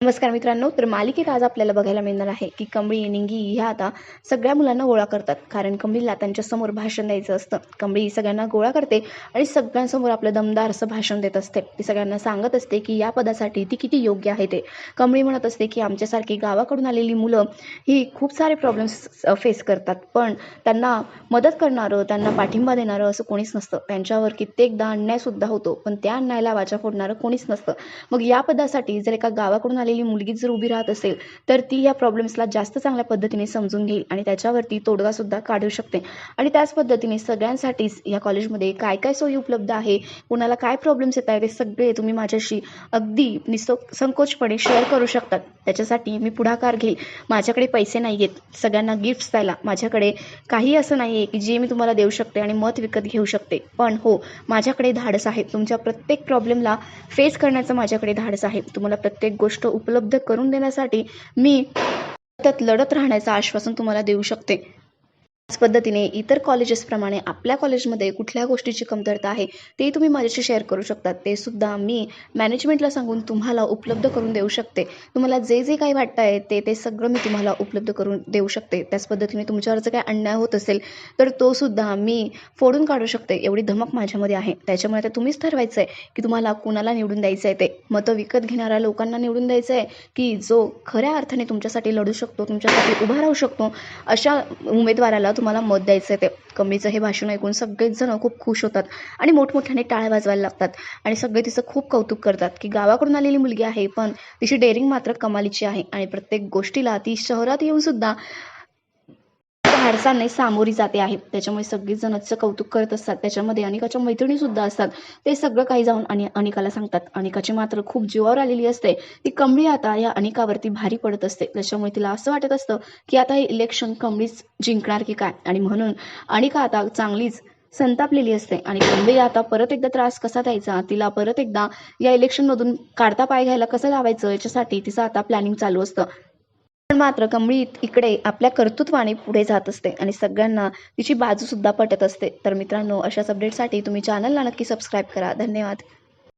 नमस्कार मित्रांनो तर मालिकेत आज आपल्याला बघायला मिळणार आहे की कमळी निंगी ह्या आता सगळ्या मुलांना गोळा करतात. कारण कमळीला त्यांच्यासमोर भाषण द्यायचं असतं. कमळी सगळ्यांना गोळा करते आणि सगळ्यांसमोर आपलं दमदार असं भाषण देत असते. ती सगळ्यांना सांगत असते की या पदासाठी ती किती योग्य आहे ते. कमळी म्हणत असते की आमच्यासारखी गावाकडून आलेली मुलं ही खूप सारे प्रॉब्लेम्स फेस करतात. पण त्यांना मदत करणारं त्यांना पाठिंबा देणारं असं कोणीच नसतं. त्यांच्यावर कित्येकदा अन्यायसुद्धा होतो. पण त्या अन्यायाला वाचा फोडणारं कोणीच नसतं. मग या पदासाठी जर एका गावाकडून झालेली मुलगी जर उभी राहत असेल तर ती या प्रॉब्लेम्सला जास्त चांगल्या पद्धतीने समजून घेईल आणि त्याच्यावरती तोडगासुद्धा काढू शकते. आणि त्याच पद्धतीने सगळ्यांसाठीच या कॉलेजमध्ये काय काय सोयी उपलब्ध आहे कुणाला काय प्रॉब्लेम्स येत आहेत ते सगळे तुम्ही माझ्याशी अगदी निसो संकोचपणे शेअर करू शकतात. त्याच्यासाठी मी पुढाकार घेईल. माझ्याकडे पैसे नाही आहेत सगळ्यांना गिफ्ट्स द्यायला. माझ्याकडे काही असं नाही आहे की जे मी तुम्हाला देऊ शकते आणि मत विकत घेऊ शकते. पण हो माझ्याकडे धाडस आहे तुमच्या प्रत्येक प्रॉब्लेमला फेस करण्याचं माझ्याकडे धाडस आहे. तुम्हाला प्रत्येक गोष्ट उपलब्ध करून देण्यासाठी मी त्यात लढत राहण्याचं आश्वासन तुम्हाला देऊ शकते. त्याच पद्धतीने इतर कॉलेजेसप्रमाणे आपल्या कॉलेजमध्ये कुठल्या गोष्टीची कमतरता आहे ते तुम्ही माझ्याशी शेअर करू शकतात ते सुद्धा मी मॅनेजमेंटला सांगून तुम्हाला उपलब्ध करून देऊ शकते. तुम्हाला जे जे काही वाटतं आहे ते ते सगळं मी तुम्हाला उपलब्ध करून देऊ शकते. त्याच पद्धतीने तुमच्यावर जर अन्याय होत असेल तर तो सुद्धा मी फोडून काढू शकते. एवढी धमक माझ्यामध्ये आहे. त्याच्यामुळे आता तुम्हीच ठरवायचं आहे की तुम्हाला कुणाला निवडून द्यायचं आहे ते. मतं विकत घेणाऱ्या लोकांना निवडून द्यायचं आहे की जो खऱ्या अर्थाने तुमच्यासाठी लढू शकतो तुमच्यासाठी उभा राहू शकतो अशा उमेदवाराला तुम्हाला मत द्यायचं आहे ते. कमीचं हे भाषण ऐकून सगळेच जण खूप खुश होतात आणि मोठमोठ्याने टाळ्या वाजवायला लागतात. आणि सगळे तिचं खूप कौतुक करतात की गावाकडून आलेली मुलगी आहे पण तिची डेअरिंग मात्र कमालीची आहे. आणि प्रत्येक गोष्टीला ती शहरात येऊन सुद्धा धाडसाने सामोरी जाते आहे त्याच्यामुळे सगळीच तिचं कौतुक करत असतात. त्याच्यामध्ये अनिकाच्या मैत्रिणी सुद्धा असतात. ते सगळं काही जाऊन आणि अनिकाला सांगतात. अनिकाची मात्र खूप जीवावर आलेली असते. ती कमळी आता या अनिकावरती भारी पडत असते. त्याच्यामुळे तिला असं वाटत असतं की आता हे इलेक्शन कमळीच जिंकणार की काय? आणि म्हणून अनिका आता चांगलीच संतापलेली असते. आणि कमळी आता परत एकदा त्रास कसा द्यायचा? तिला परत एकदा या इलेक्शनमधून काढता पाय घ्यायला कसं लावायचं? याच्यासाठी तिचं आता प्लॅनिंग चालू असतं. पण मात्र कमळी इकडे आपल्या कर्तृत्वाने पुढे जात असते आणि सगळ्यांना तिची बाजू सुद्धा पटत असते. तर मित्रांनो अशाच अपडेटसाठी तुम्ही चॅनलला नक्की सबस्क्राईब करा. धन्यवाद.